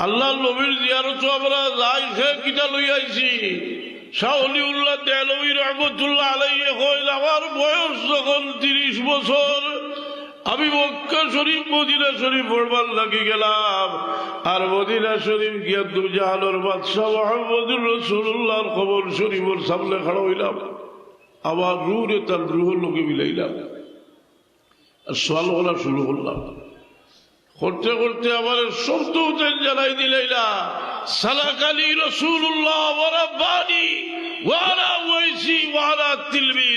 আল্লাহ নবীর জিয়ারত আমরা যাই সে কিটা লই আইছি। শাহলি উল্লাহ দেলবী রহমতুল্লাহ আলাইয়ে কইল আমার বয়স যখন তিরিশ বছর। আমি মক্কা শরীফ, মদিনা শরীফ পড়বার লাগি গেলাম। আর মদিনা শরীফ গিয়া দুজাহানোর বাদশাহ মোহাম্মদুর রসুল্লাহর খবর শরীফের সামনে খাড়া হইলাম। আবার রুরে তার রুহের লোকে মিলাইলাম। আর সোয়াল শুরু করলাম। করতে করতে আমার উঠেন জানাই দিলাইলা সালাকালি রসুল্লাহ ওরা বাড়ি ওয়ারা ওয়াইসি ওয়ারা তিলবি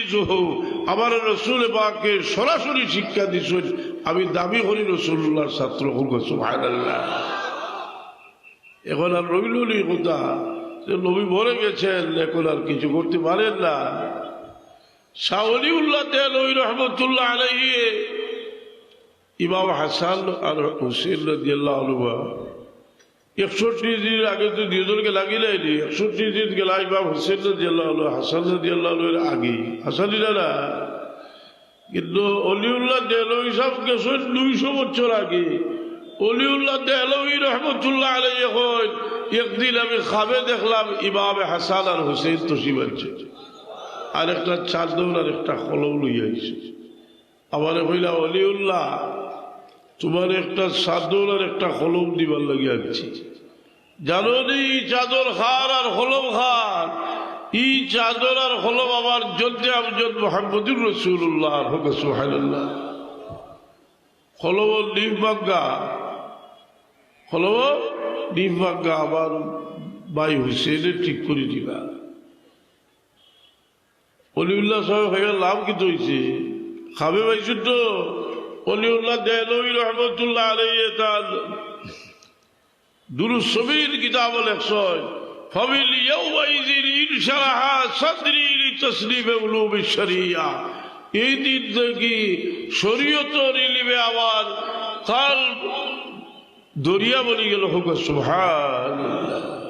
আমার রসুল বাকে সরাসরি শিক্ষা দিছেন আমি দাবি করি রসুল্লাহর ছাত্র সুবহানাল্লাহ। এখন আর রইল কথা? যে নবী ভরে গেছেন, এখন আর কিছু করতে পারেন না। শাহলিউল্লাহ দেল ওই রহমতুল্লাহ আলাইয়ে ইমাম হাসান আর হুসেন রাজিয়াল্লাহ একষট্টি দিন আগে তো দুজনকে লাগিলাইনি একষট্টি দিন গেলা ইমাম হুসেন রাজিয়াল্লাহ আলু হাসান রাজিয়াল্লাহ আলুর আগে। হাসানিরা না কিন্তু অলিউল্লাহ দেলই সব গেছেন দুইশো বছর আগে। অলিউল্লাহ দেলই রহমতুল্লাহ আলাই এখন একদিন আমি খাবে দেখলাম ইমাম হাসান আর হুসেন একটা চাদর আর একটা কলম লইয়া আইছে আমার কইলা অলিউল্লাহ, তোমার একটা চাদর আর একটা কলম দিবার লাগে আনছি। জানো নি চাদর খার আর কলম খার? ই চাদর আর কলম আমার জদ্দে আমজদ মোহাম্মদুর রসুল্লাহ হোক সুহানুল্লাহ কলম বাঙ্গা কলম বাঙ্গা আমার ভাই হুসেনে ঠিক করে দিবা। অলিউল্লাহ সাহেব হয়ে লাভ কিন্তু হয়েছে খাবে তো অলিউল্লাহ দেলই রহমতুল্লাহ আলাইহি তার দুরুস সবির কিতাব লেখছয় ফবিল ইয়াউমাইযিন ইনশারাহা সাদরি লিতাসলিমে উলুম শরিয়া। এই দিন থেকে শরীয়ত রিলিবে আমার কাল দরিয়া বলি গেল হোক সুবহানাল্লাহ।